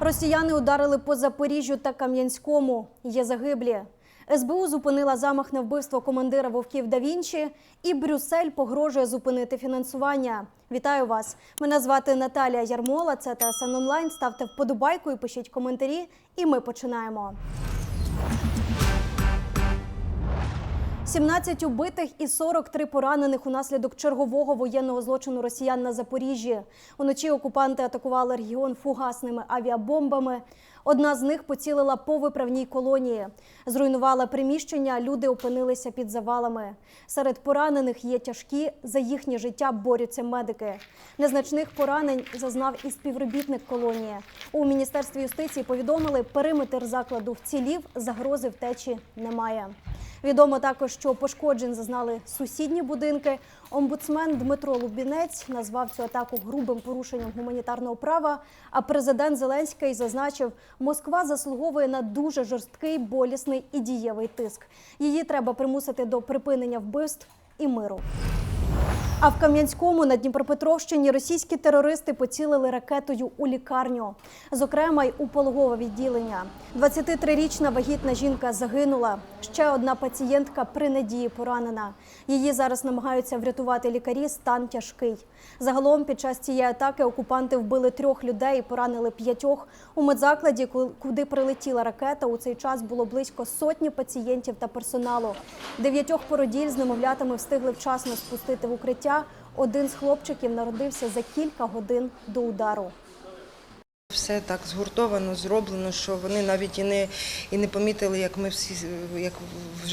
Росіяни ударили по Запоріжжю та Кам'янському. Є загиблі. СБУ зупинила замах на вбивство командира вовків да Вінчі, і Брюссель погрожує зупинити фінансування. Вітаю вас! Мене звати Наталія Ярмола. Це ТСН онлайн. Ставте вподобайку і пишіть коментарі. І ми починаємо. 17 убитих і 43 поранених унаслідок чергового воєнного злочину росіян на Запоріжжі. Уночі окупанти атакували регіон фугасними авіабомбами. Одна з них поцілила по виправній колонії. Зруйнувала приміщення, люди опинилися під завалами. Серед поранених є тяжкі, за їхнє життя борються медики. Незначних поранень зазнав і співробітник колонії. У міністерстві юстиції повідомили, периметр закладу вцілів, загрози втечі немає. Відомо також, що пошкоджень зазнали сусідні будинки. Омбудсмен Дмитро Лубінець назвав цю атаку грубим порушенням гуманітарного права. А президент Зеленський зазначив, Москва заслуговує на дуже жорсткий, болісний і дієвий тиск. Її треба примусити до припинення вбивств і миру. А в Кам'янському на Дніпропетровщині російські терористи поцілили ракетою у лікарню, зокрема й у пологове відділення. 23-річна вагітна жінка загинула. Ще одна пацієнтка при надії поранена. Її зараз намагаються врятувати лікарі. Стан тяжкий. Загалом під час цієї атаки окупанти вбили трьох людей, і поранили п'ятьох. У медзакладі, ку- куди прилетіла ракета, у цей час було близько сотні пацієнтів та персоналу. Дев'ятьох породіль з немовлятами встигли вчасно спустити в укриття. Один з хлопчиків народився за кілька годин до удару. Все так згуртовано, зроблено, що вони навіть і не, і не помітили, як ми всі як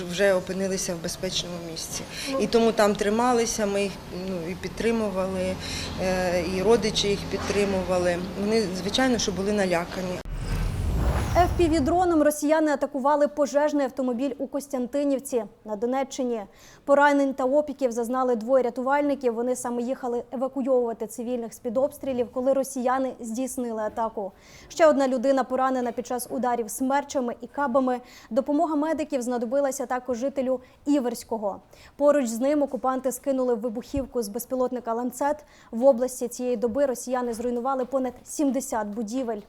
вже опинилися в безпечному місці. І тому там трималися, ми їх ну, і підтримували, е, і родичі їх підтримували. Вони, звичайно, що були налякані. ФПВ-дроном росіяни атакували пожежний автомобіль у Костянтинівці на Донеччині. Поранень та опіків зазнали двоє рятувальників. Вони саме їхали евакуйовувати цивільних з під обстрілів, коли росіяни здійснили атаку. Ще одна людина поранена під час ударів смерчами і кабами. Допомога медиків знадобилася також жителю Іверського. Поруч з ним окупанти скинули вибухівку з безпілотника ланцет. В області цієї доби росіяни зруйнували понад 70 будівель.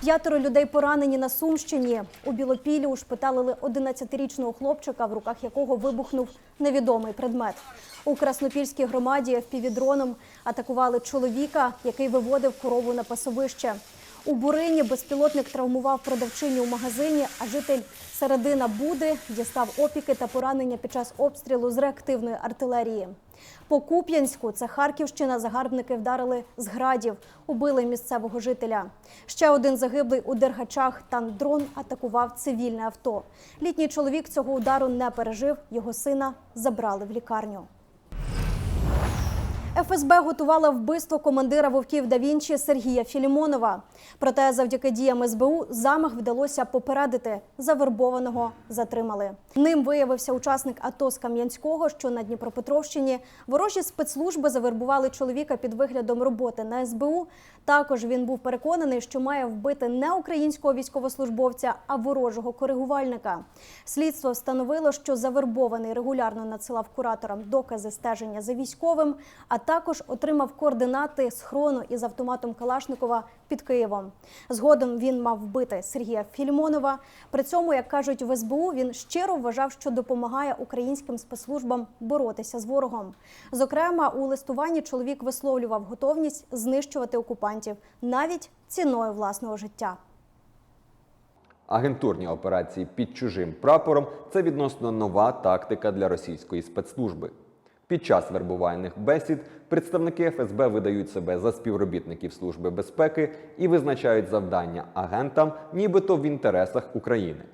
П'ятеро людей поранені на Сумщині. У Білопілі ушпиталили 11-річного хлопчика, в руках якого вибухнув невідомий предмет. У Краснопільській громаді впівдроном атакували чоловіка, який виводив корову на пасовище. У Бурині безпілотник травмував продавчиню у магазині, а житель середина Буди дістав опіки та поранення під час обстрілу з реактивної артилерії. По Куп'янську, це Харківщина, загарбники вдарили з градів, убили місцевого жителя. Ще один загиблий у Дергачах. Там дрон атакував цивільне авто. Літній чоловік цього удару не пережив. Його сина забрали в лікарню. ФСБ готувала вбивство командира вовків да Вінчі Сергія Філімонова. Проте, завдяки діям СБУ, замах вдалося попередити. Завербованого затримали. Ним виявився учасник АТО з Кам'янського, що на Дніпропетровщині. Ворожі спецслужби завербували чоловіка під виглядом роботи на СБУ. Також він був переконаний, що має вбити не українського військовослужбовця, а ворожого коригувальника. Слідство встановило, що завербований регулярно надсилав кураторам докази стеження за військовим, а також отримав координати схрону із автоматом Калашникова під Києвом. Згодом він мав вбити Сергія Фільмонова. При цьому, як кажуть в СБУ, він щиро вважав, що допомагає українським спецслужбам боротися з ворогом. Зокрема, у листуванні чоловік висловлював готовність знищувати окупантів навіть ціною власного життя. Агентурні операції під чужим прапором це відносно нова тактика для російської спецслужби. Під час вербувальних бесід представники ФСБ видають себе за співробітників Служби безпеки і визначають завдання агентам, нібито в інтересах України.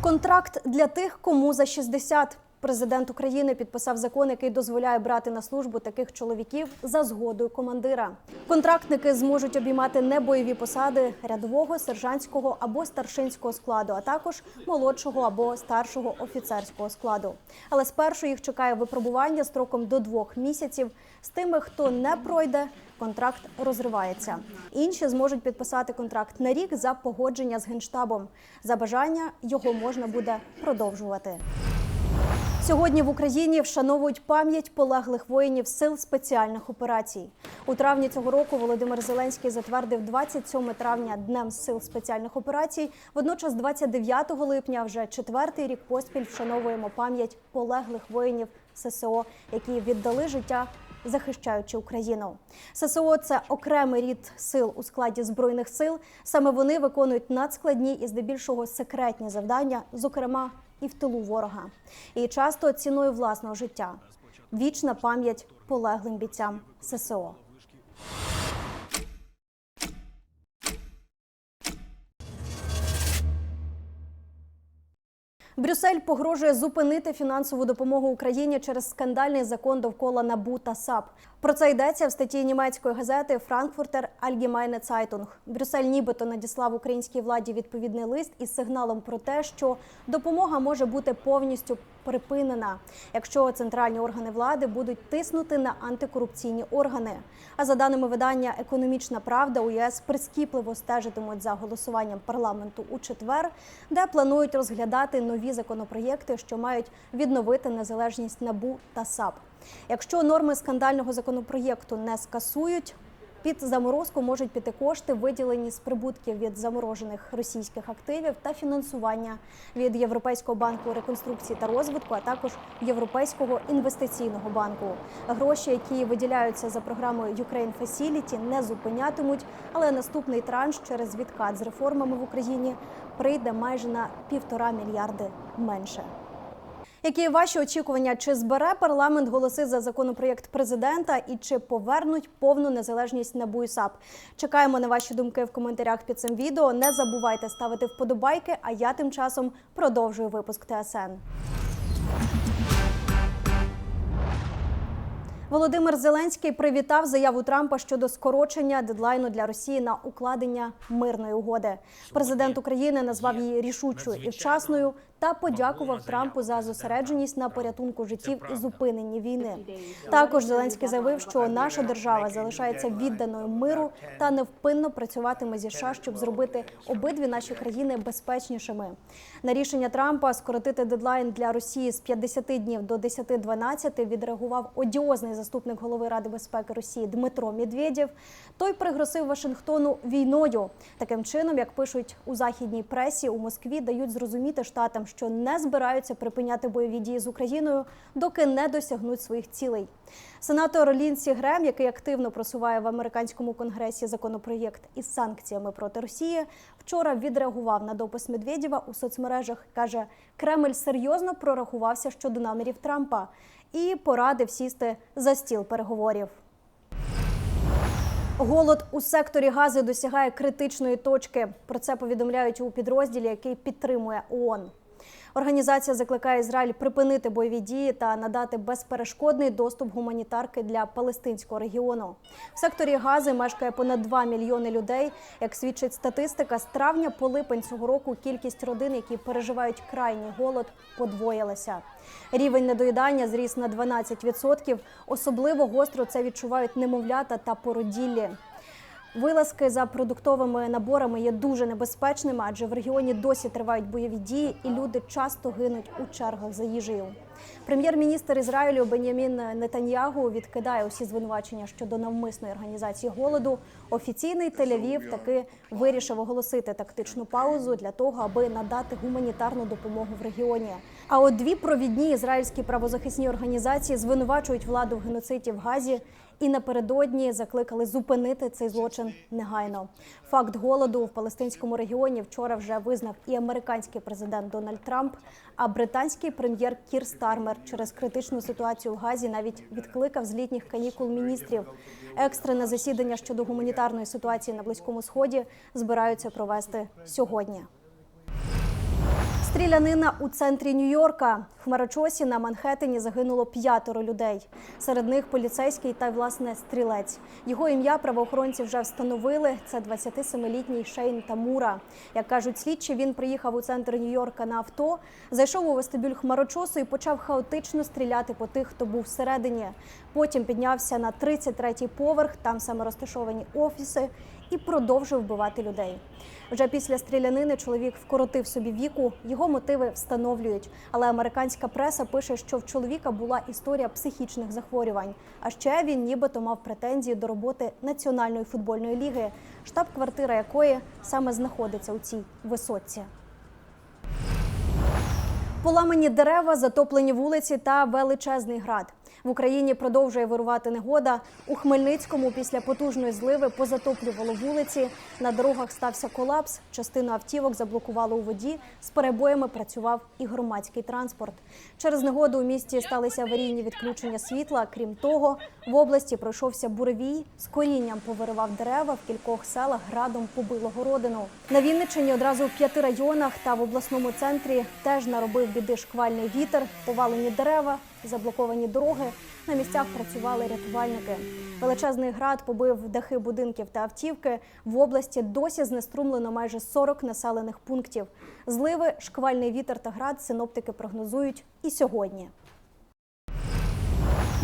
Контракт для тих, кому за 60. Президент України підписав закон, який дозволяє брати на службу таких чоловіків за згодою командира. Контрактники зможуть обіймати небойові посади рядового, сержантського або старшинського складу, а також молодшого або старшого офіцерського складу. Але спершу їх чекає випробування строком до двох місяців. З тими, хто не пройде, контракт розривається. Інші зможуть підписати контракт на рік за погодження з генштабом. За бажання його можна буде продовжувати. Сьогодні в Україні вшановують пам'ять полеглих воїнів сил спеціальних операцій. У травні цього року Володимир Зеленський затвердив 27 травня Днем сил спеціальних операцій. Водночас, 29 липня, вже четвертий рік поспіль вшановуємо пам'ять полеглих воїнів ССО, які віддали життя. Захищаючи Україну, ССО це окремий рід сил у складі збройних сил. Саме вони виконують надскладні і здебільшого секретні завдання, зокрема і в тилу ворога, і часто ціною власного життя. Вічна пам'ять полеглим бійцям ССО. Брюссель погрожує зупинити фінансову допомогу Україні через скандальний закон довкола НАБУ та САП. Про це йдеться в статті німецької газети Frankfurter Allgemeine Zeitung. Брюссель нібито надіслав українській владі відповідний лист із сигналом про те, що допомога може бути повністю припинена, якщо центральні органи влади будуть тиснути на антикорупційні органи. А за даними видання Економічна Правда, у ЄС прискіпливо стежитимуть за голосуванням парламенту у четвер, де планують розглядати нові законопроєкти, що мають відновити незалежність НАБУ та САП. Якщо норми скандального законопроєкту не скасують, під заморозку можуть піти кошти, виділені з прибутків від заморожених російських активів та фінансування від Європейського банку реконструкції та розвитку, а також Європейського інвестиційного банку. Гроші, які виділяються за програмою Ukraine Facility, не зупинятимуть, але наступний транш через відкат з реформами в Україні прийде майже на півтора мільярди менше. Які ваші очікування? Чи збере парламент голоси за законопроєкт президента і чи повернуть повну незалежність НАБУ і САП? Чекаємо на ваші думки в коментарях під цим відео. Не забувайте ставити вподобайки. А я тим часом продовжую випуск ТСН. Володимир Зеленський привітав заяву Трампа щодо скорочення дедлайну для Росії на укладення мирної угоди. Президент України назвав її рішучою і вчасною та подякував Трампу за зосередженість на порятунку життів і зупиненні війни. Також Зеленський заявив, що наша держава залишається відданою миру та невпинно працюватиме зі США, щоб зробити обидві наші країни безпечнішими. На рішення Трампа скоротити дедлайн для Росії з 50 днів до 10-12 відреагував одіозний заступник голови Ради безпеки Росії Дмитро Медведєв. Той пригрозив Вашингтону війною. Таким чином, як пишуть у західній пресі, у Москві дають зрозуміти штатам, що не збираються припиняти бойові дії з Україною, доки не досягнуть своїх цілей. Сенатор Лінсі Грем, який активно просуває в американському конгресі законопроєкт із санкціями проти Росії, вчора відреагував на допис Медведєва у соцмережах. каже, Кремль серйозно прорахувався щодо намірів Трампа і порадив сісти за стіл переговорів. Голод у секторі гази досягає критичної точки. Про це повідомляють у підрозділі, який підтримує ООН. Організація закликає Ізраїль припинити бойові дії та надати безперешкодний доступ гуманітарки для палестинського регіону. В секторі Гази мешкає понад 2 мільйони людей. Як свідчить статистика, з травня по липень цього року кількість родин, які переживають крайній голод, подвоїлася. Рівень недоїдання зріс на 12%. Особливо гостро це відчувають немовлята та породіллі. Вилазки за продуктовими наборами є дуже небезпечними, адже в регіоні досі тривають бойові дії, і люди часто гинуть у чергах за їжею. Прем'єр-міністр Ізраїлю Бенямін Нетаньягу відкидає усі звинувачення щодо навмисної організації голоду. Офіційний Тель-Авів таки вирішив оголосити тактичну паузу для того, аби надати гуманітарну допомогу в регіоні. А от дві провідні ізраїльські правозахисні організації звинувачують владу в геноциді в Газі і напередодні закликали зупинити цей злочин негайно. Факт голоду в палестинському регіоні вчора вже визнав і американський президент Дональд Трамп, а британський прем'єр Кір Стармер через критичну ситуацію в Газі навіть відкликав з літніх канікул міністрів. Екстрене засідання щодо гуманітарної ситуації на близькому сході збираються провести сьогодні. Стрілянина у центрі Нью-Йорка. В Хмарочосі на Манхеттені загинуло п'ятеро людей. Серед них поліцейський та власне стрілець. Його ім'я правоохоронці вже встановили. Це 27-літній Шейн Тамура. Як кажуть слідчі, він приїхав у центр Нью-Йорка на авто, зайшов у вестибюль хмарочосу і почав хаотично стріляти по тих, хто був всередині. Потім піднявся на 33-й поверх, там саме розташовані офіси. І продовжує вбивати людей. Вже після стрілянини чоловік вкоротив собі віку. Його мотиви встановлюють. Але американська преса пише, що в чоловіка була історія психічних захворювань. А ще він нібито мав претензії до роботи Національної футбольної ліги, штаб-квартира якої саме знаходиться у цій висотці. Поламані дерева, затоплені вулиці та величезний град. В Україні продовжує вирувати негода. У Хмельницькому після потужної зливи позатоплювало вулиці. На дорогах стався колапс. Частину автівок заблокувало у воді. З перебоями працював і громадський транспорт. Через негоду у місті сталися аварійні відключення світла. Крім того, в області пройшовся буревій. З корінням повиривав дерева. В кількох селах градом побило городину. На Вінниччині одразу в п'яти районах та в обласному центрі теж наробив біди шквальний вітер, повалені дерева, заблоковані дороги. На місцях працювали рятувальники. Величезний град побив дахи будинків та автівки. В області досі знеструмлено майже 40 населених пунктів. Зливи, шквальний вітер та град синоптики прогнозують і сьогодні.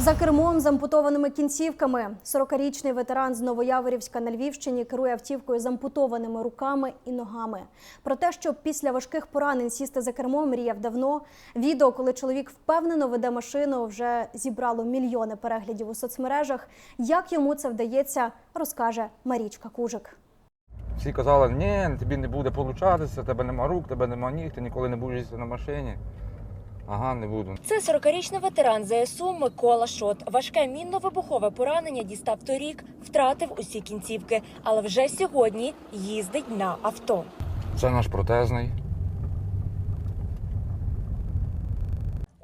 За кермом з ампутованими кінцівками 40-річний ветеран з Новояворівська на Львівщині керує автівкою з ампутованими руками і ногами. Про те, що після важких поранень сісти за кермо, мріяв давно. Відео, коли чоловік впевнено веде машину, вже зібрало мільйони переглядів у соцмережах. Як йому це вдається, розкаже Марічка Кужик. Всі казали, ні, тобі не буде получатися, тебе нема рук, тебе нема ніг, ти ніколи не будеш на машині. Ага, не буду. Це 40-річний ветеран ЗСУ Микола Шот. Важке мінно-вибухове поранення дістав торік, втратив усі кінцівки, але вже сьогодні їздить на авто. Це наш протезний.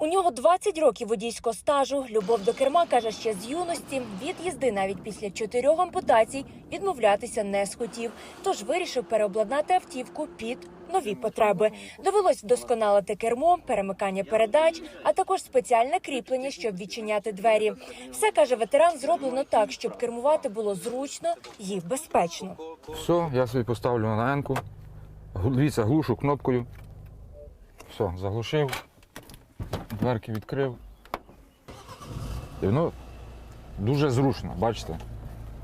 У нього 20 років водійського стажу. Любов до керма каже ще з юності. Від їзди навіть після чотирьох ампутацій відмовлятися не схотів. Тож вирішив переобладнати автівку під нові потреби. Довелось вдосконалити кермо, перемикання передач, а також спеціальне кріплення, щоб відчиняти двері. Все каже ветеран, зроблено так, щоб кермувати було зручно і безпечно. Все, я собі поставлю на енку. Дивіться, глушу кнопкою. Все, заглушив, дверки відкрив. І воно дуже зручно, бачите.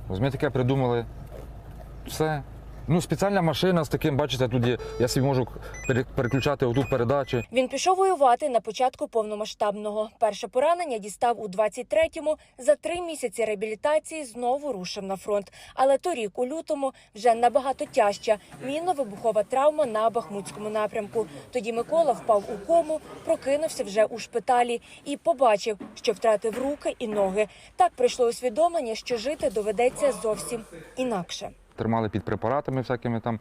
Ось ми таке придумали. Все. Ну, спеціальна машина з таким, бачите, тут є. Я собі можу пере- переключати отут передачі. Він пішов воювати на початку повномасштабного. Перше поранення дістав у 23-му. За три місяці реабілітації знову рушив на фронт. Але торік, у лютому, вже набагато тяжча мінно-вибухова травма на Бахмутському напрямку. Тоді Микола впав у кому, прокинувся вже у шпиталі і побачив, що втратив руки і ноги. Так прийшло усвідомлення, що жити доведеться зовсім інакше. Тримали під препаратами всякими там,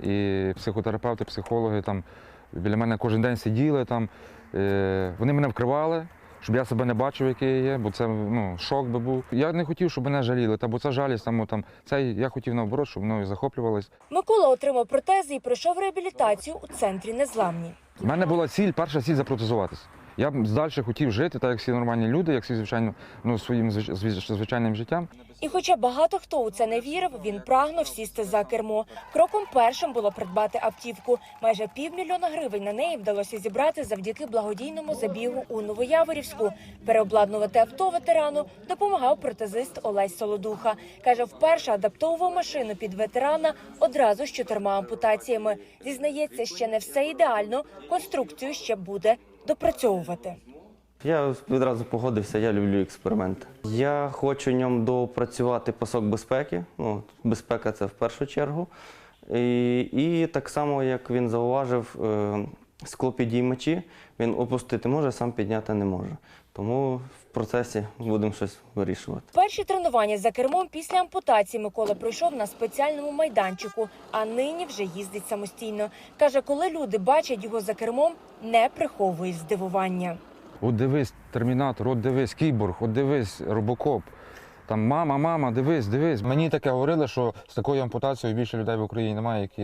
і психотерапевти, психологи там біля мене кожен день сиділи там. Е, Вони мене вкривали, щоб я себе не бачив, який я є, бо це ну, шок би був. Я не хотів, щоб мене жаліли, та, бо це жалість, там, там, це я хотів наоборот, щоб мною захоплювались. Микола отримав протези і пройшов реабілітацію у центрі незламні. У мене була ціль, перша ціль запротезуватися. Я б далі хотів жити, так як всі нормальні люди, як всі звичайно, ну, своїм звич- звич- звичайним життям. І хоча багато хто у це не вірив, він прагнув сісти за кермо. Кроком першим було придбати автівку. Майже півмільйона гривень на неї вдалося зібрати завдяки благодійному забігу у Новояворівську. Переобладнувати авто ветерану допомагав протезист Олесь Солодуха. Каже, вперше адаптовував машину під ветерана одразу з чотирма ампутаціями. Зізнається, ще не все ідеально. Конструкцію ще буде допрацьовувати. Я відразу погодився, я люблю експерименти. Я хочу в ньому допрацювати пасок безпеки. Ну, безпека це в першу чергу. І, і так само, як він зауважив, е, склопідіймачі він опустити може, сам підняти не може. Тому в процесі будемо щось вирішувати. Перші тренування за кермом після ампутації Микола пройшов на спеціальному майданчику, а нині вже їздить самостійно. Каже, коли люди бачать його за кермом, не приховує здивування. От дивись, термінатор, от дивись, кіборг, от дивись, робокоп. Там мама, мама, дивись, дивись. Мені таке говорили, що з такою ампутацією більше людей в Україні немає, які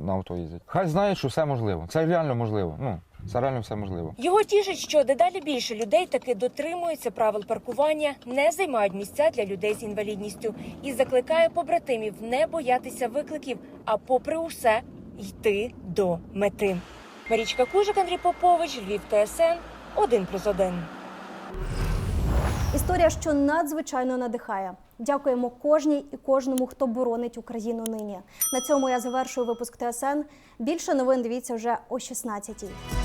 на авто їздять. Хай знають, що все можливо. Це реально можливо. Ну, це реально все можливо. Його тішить, що дедалі більше людей таки дотримуються правил паркування, не займають місця для людей з інвалідністю і закликає побратимів не боятися викликів, а попри усе йти до мети. Марічка Кужик, Андрій Попович, Львів ТСН 1+,1. Історія, що надзвичайно надихає. Дякуємо кожній і кожному, хто боронить Україну нині. На цьому я завершую випуск ТСН. Більше новин дивіться вже о 16-й.